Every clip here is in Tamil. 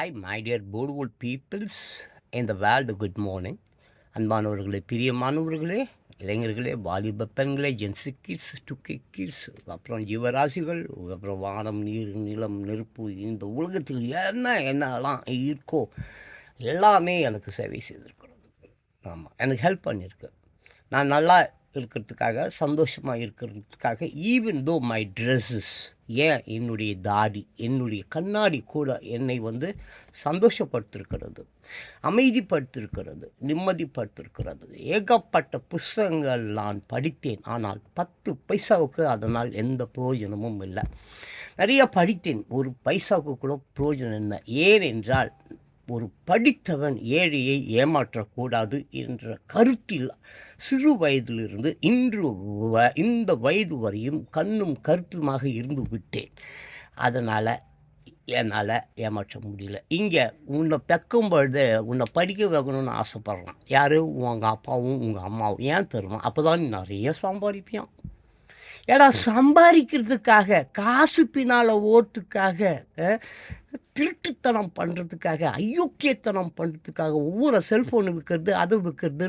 I my dear portwood peoples இந்த வேர்ல்டு குட் மார்னிங் அன்பானவர்களே பிரியமானவர்களே இளைஞர்களே வாலிப பெண்களே ஜென்ஸு கிட்ஸ் டுக்கி கிட்ஸ் அப்புறம் ஜீவராசிகள் அப்புறம் வானம் நீர் நிலம் நெருப்பு இந்த உலகத்தில் என்ன என்னெல்லாம் இருக்கோ எல்லாமே எனக்கு சேவை செய்திருக்கிறது. ஆமாம் எனக்கு ஹெல்ப் பண்ணியிருக்கு. நான் நல்லா இருக்கிறதுக்காக சந்தோஷமாக இருக்கிறதுக்காக ஈவன் தோ மை ட்ரெஸ்ஸஸ் ஏன் என்னுடைய தாடி என்னுடைய கண்ணாடி கூட என்னை வந்து சந்தோஷப்படுத்திருக்கிறது அமைதிப்படுத்திருக்கிறது நிம்மதிப்படுத்திருக்கிறது. ஏகப்பட்ட புஸ்தகங்கள் நான் படித்தேன் ஆனால் பத்து பைசாவுக்கு அதனால் எந்த பிரயோஜனமும் இல்லை. நிறைய படித்தேன் ஒரு பைசாவுக்கு கூட பிரயோஜனம் என்ன? ஏனென்றால் ஒரு படித்தவன் ஏழையை ஏமாற்றக்கூடாது என்ற கருத்தில் சிறு வயதிலிருந்து இன்று வ இந்த வயது வரையும் கண்ணும் கருத்துமாக இருந்து விட்டேன். அதனால் என்னால் ஏமாற்ற முடியல. இங்கே உன்னை பெக்கும் பொழுது உன்னை படிக்க வைக்கணும்னு ஆசைப்பட்றான். யார்? உங்கள் அப்பாவும் உங்கள் அம்மாவும். ஏன் தருவான் அப்போ தான் நிறைய சம்பாதிப்பியான் ஏடா சம்பாதிக்கிறதுக்காக காசு பின்னால் ஓட்டுக்காக திருட்டுத்தனம் பண்ணுறதுக்காக அயோக்கியத்தனம் பண்ணுறதுக்காக ஒவ்வொரு செல்ஃபோனு விற்கிறது அதை விற்கிறது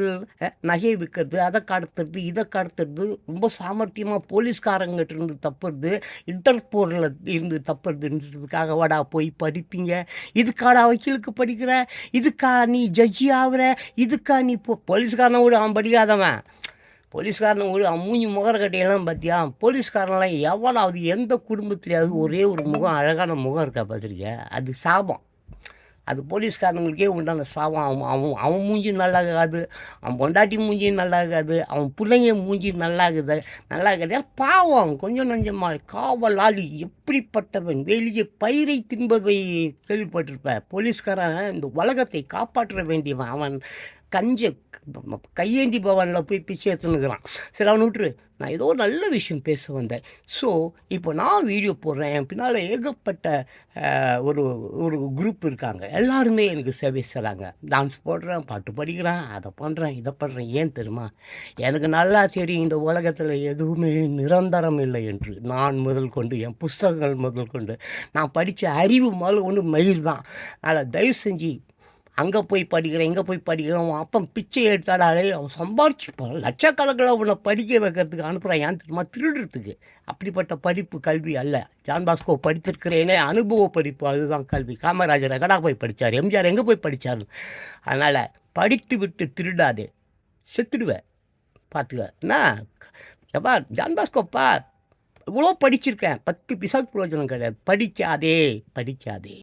நகை விற்கிறது அதை கடத்துறது இதை கடத்துறது ரொம்ப சாமர்த்தியமாக போலீஸ்காரங்கிட்ட இருந்து தப்புறது இன்டர்போரில் இருந்து தப்புறதுன்றதுக்காக வாடா போய் படிப்பீங்க. இதுக்காடா வக்கீலுக்கு படிக்கிற? இதுக்கா நீ ஜட்ஜி ஆகிற இதுக்கா நீ இப்போ போலீஸ்காரனை விட அவன் படிக்காதவன். போலீஸ்காரனை ஒரு மூஞ்சி முகர கட்டையெல்லாம் பார்த்தியா போலீஸ்காரன்லாம் எவனாவது எந்த குடும்பத்துலையாவது ஒரே ஒரு முகம் அழகான முகம் இருக்கா பார்த்துருக்கியா அது சாபம். அது போலீஸ்காரங்களுக்கே உண்டான சாபம். அவன் அவன் அவன் மூஞ்சி நல்லாகாது அவன் பொண்டாட்டி மூஞ்சி நல்லாகாது அவன் பிள்ளைங்க மூஞ்சி நல்லாகுது நல்லாகாது. பாவம். கொஞ்சம் நஞ்சமாக காவலாளி எப்படிப்பட்டவன்? வெளியே பயிரை தின்பதை கேள்விப்பட்டிருப்ப. போலீஸ்காரன் இந்த உலகத்தை காப்பாற்ற வேண்டியவன் அவன். கஞ்ச கையேந்தி பவனில் போய் பிச்சை எடுத்துனுக்குறான் சரி அவன் விட்டுரு. நான் ஏதோ ஒரு நல்ல விஷயம் பேச வந்தேன். ஸோ இப்போ நான் வீடியோ போடுறேன். என் பின்னால் ஏகப்பட்ட ஒரு ஒரு குரூப் இருக்காங்க. எல்லாருமே எனக்கு சர்வீஸ் தராங்க டான்ஸ் போடுறேன் பாட்டு படிக்கிறேன் அதை பண்ணுறேன் இதை பண்ணுறேன் ஏன் தெரியுமா? எனக்கு நல்லா தெரியும் இந்த உலகத்தில் எதுவுமே நிரந்தரம் இல்லை என்று. நான் முதல் கொண்டு என் புஸ்தகங்கள் முதல் கொண்டு. நான் படித்த அறிவு முதல் கொண்டு மயிர் தான் அதனால் தயவு செஞ்சு அங்கே போய் படிக்கிறேன் இங்கே போய் படிக்கிறேன் அவன் அப்பன் பிச்சை எடுத்தாலே அவன் சம்பாரிச்சுப்பான் லட்சக்கணக்கில் அவனை படிக்க வைக்கிறதுக்கு அனுப்புகிறான் ஏன் தெரியுமா? திருடுறதுக்கு. அப்படிப்பட்ட படிப்பு கல்வி அல்ல. ஜான் பாஸ்கோ படித்திருக்கிறேனே அனுபவ படிப்பு அதுதான் கல்வி. காமராஜர் எங்கடா போய் படித்தார் எம்ஜிஆர் எங்கே போய் படித்தார் அதனால் படித்து விட்டு திருடாதே. செத்துடுவேன் பார்த்துக்க என்ன? எப்பா ஜான் பாஸ்கோப்பா இவ்வளோ படிச்சிருக்கேன். பத்து பிசால் பிரயோஜனம் கிடையாது. படிக்காதே படிக்காதே.